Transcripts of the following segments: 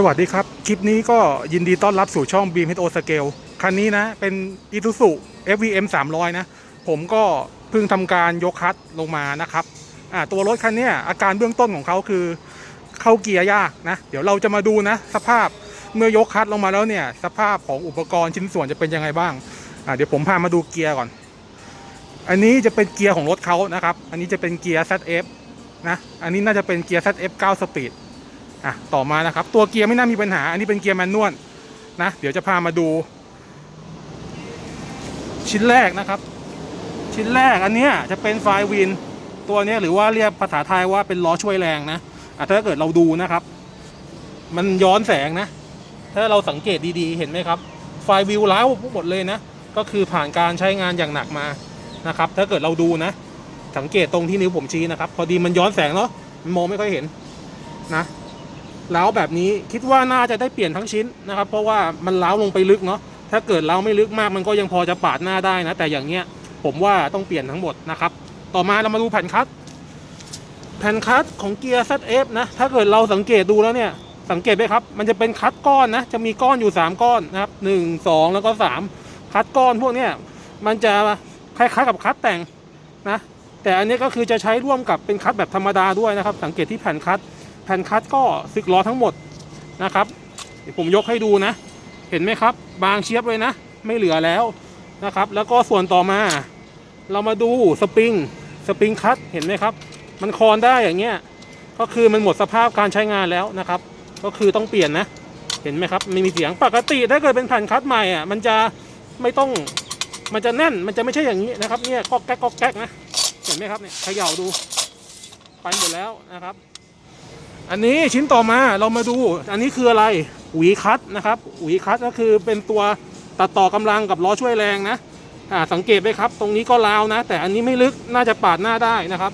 สวัสดีครับ คลิปนี้ก็ยินดีต้อนรับสู่ช่อง Beam Hit O Scale คันนี้นะ เป็น Isuzu FVM 300 นะ ผมก็เพิ่งทำการยกคัดลงมานะครับตัวรถคันนี้อาการเบื้องต้นของเขาคือ เข้าเกียร์ยากนะ เดี๋ยวเราจะมาดูนะ สภาพเมื่อยกคัดลงมาแล้วเนี่ย สภาพของอุปกรณ์ชิ้นส่วนจะเป็นยังไงบ้าง เดี๋ยวผมพามาดูเกียร์ก่อน อันนี้จะเป็นเกียร์ของรถเขานะครับ อันนี้จะเป็นเกียร์ ZF นะ อันนี้น่าจะเป็นเกียร์ ZF 9 Speed อะต่อมานะครับ ตัวเกียร์ไม่น่ามีปัญหา อันนี้เป็นเกียร์แมนนวลนะเดี๋ยวจะพามาดู ชิ้นแรกนะครับ ชิ้นแรกอันเนี้ยจะเป็นไฟวินตัวเนี้ยหรือว่าเรียกภาษาไทยว่าเป็นล้อช่วยแรงนะอะถ้าเกิดเราดูนะครับ มันย้อนแสงนะ ถ้าเราสังเกตดีๆ เห็นไหมครับ ไฟวิวล้าวหมดเลยนะ ก็คือผ่านการใช้งานอย่างหนักมานะครับ ถ้าเกิดเราดูนะ สังเกตตรงที่นิ้วผมชี้นะครับ พอดีมันย้อนแสงเนาะมันมองไม่ค่อยเห็นนะ ล้าวแบบนี้คิดว่าน่าจะได้เปลี่ยนทั้งชิ้นนะครับ เพราะว่ามันเล้าลงไปลึกเนาะถ้าเกิดเล้าไม่ลึกมากมันก็ยังพอจะปาดหน้าได้นะ แต่อย่างเงี้ยผมว่าต้องเปลี่ยนทั้งหมดนะครับ ต่อมาเรามาดูแผ่นคัตแผ่นคัตของเกียร์ ZF นะถ้าเกิดเราสังเกตดูแล้วเนี่ยสังเกตไหมครับ มันจะเป็นคัตก้อนนะ จะมีก้อนอยู่ 3 ก้อนนะครับหนึ่งสองแล้วก็ 3 คัตก้อนพวกเนี้ยมันจะคล้ายๆกับคัตแต่งนะ แต่อันนี้ก็คือจะใช้ร่วมกับเป็นคัตแบบธรรมดาด้วยนะครับ สังเกตที่แผ่นคัต แผ่นคัดก็สึกล้อทั้งหมดนะครับเดี๋ยวผมยกให้ดูนะ เห็นไหมครับ บางเชียบเลยนะ ไม่เหลือแล้วนะครับ แล้วก็ส่วนต่อมา เรามาดูสปริงสปริงคัดเห็นไหมครับ มันคอนได้อย่างเงี้ยก็คือมันหมดสภาพการใช้งานแล้วนะครับ ก็คือต้องเปลี่ยนนะ เห็นไหมครับไม่มีเสียงปกติถ้าเกิดเป็นแผ่นคัดใหม่อะมันจะไม่ต้องมันจะแน่นมันจะไม่ใช่อย่างนี้นะครับเนี่ยก็แก๊กก็แก๊กนะเห็นไหมครับเนี่ยเขย่าดูไปหมดแล้วนะครับ อันนี้ชิ้นต่อมาเรามาดู อันนี้คืออะไรหวีคัตนะครับหวีคัตก็คือเป็นตัวตัดต่อกำลังกับล้อช่วยแรงนะอ่าสังเกตไหมครับ ตรงนี้ก็ลาวนะ แต่อันนี้ไม่ลึกน่าจะปาดหน้าได้นะครับ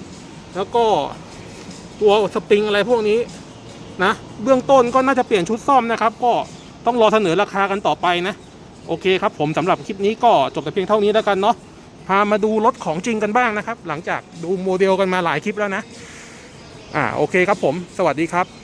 แล้วก็ตัวสปริงอะไรพวกนี้นะเบื้องต้นก็น่าจะเปลี่ยนชุดซ่อมนะครับ ก็ต้องรอเสนอราคากันต่อไปนะ โอเคครับผมสำหรับคลิปนี้ก็จบแต่เพียงเท่านี้แล้วกันเนาะพามาดูรถของจริงกันบ้างนะครับ หลังจากดูโมเดลกันมาหลายคลิปแล้วนะ อ่าโอเคครับผม สวัสดีครับ